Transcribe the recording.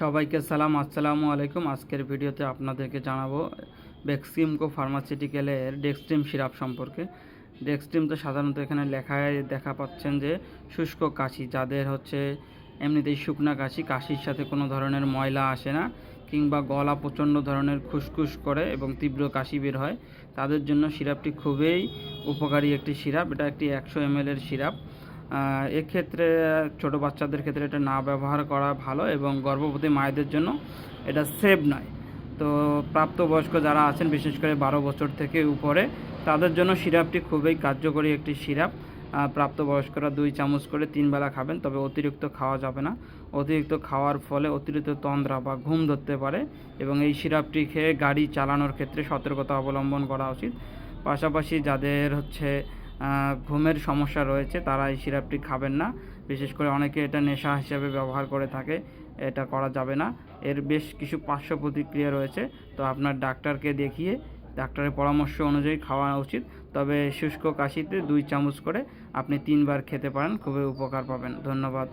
সবাইকে সালাম, আসসালামু আলাইকুম। আজকের ভিডিওতে আপনাদেরকে জানাব বেক্সিমকো ফার্মাসিউটিক্যালের ডেক্সট্রিম সিরাপ সম্পর্কে। ডেক্সট্রিম তো সাধারণত এখানে লেখায় দেখা পাচ্ছেন যে, শুষ্ক কাশি, যাদের হচ্ছে এমনিতেই শুকনা কাশি, কাশির সাথে কোনো ধরনের ময়লা আসে না, কিংবা গলা প্রচণ্ড ধরনের খুসখুস করে এবং তীব্র কাশি বের হয়। তাদের জন্য সিরাপটি খুবই উপকারী একটি সিরাপ। এটা একটি একশো এর সিরাপ। এক্ষেত্রে ছোট বাচ্চাদের ক্ষেত্রে এটা না ব্যবহার করা ভালো এবং গর্ভবতী মায়েদের জন্য এটা সেভ নয়। তো প্রাপ্তবয়স্ক যারা আছেন, বিশেষ করে বারো বছর থেকে উপরে, তাদের জন্য সিরাপটি খুবই কার্যকরী একটি সিরাপ। প্রাপ্তবয়স্করা দুই চামচ করে তিন বেলা খাবেন, তবে অতিরিক্ত খাওয়া যাবে না। অতিরিক্ত খাওয়ার ফলে অতিরিক্ত তন্দ্রা বা ঘুম ধরতে পারে এবং এই সিরাপটি খেয়ে গাড়ি চালানোর ক্ষেত্রে সতর্কতা অবলম্বন করা উচিত। পাশাপাশি যাদের হচ্ছে ঘুমের সমস্যা রয়েছে, তারা এই সিরাপটি খাবেন না। বিশেষ করে অনেকে এটা নেশা হিসেবে ব্যবহার করে থাকে, এটা করা যাবে না। এর বেশ কিছু পার্শ্ব প্রতিক্রিয়া রয়েছে, তো আপনার ডাক্তারকে দেখিয়ে, ডাক্তারের পরামর্শ অনুযায়ী খাওয়া উচিত। তবে শুষ্ক কাশিতে দুই চামচ করে আপনি তিনবার খেতে পারেন, খুবই উপকার পাবেন। ধন্যবাদ।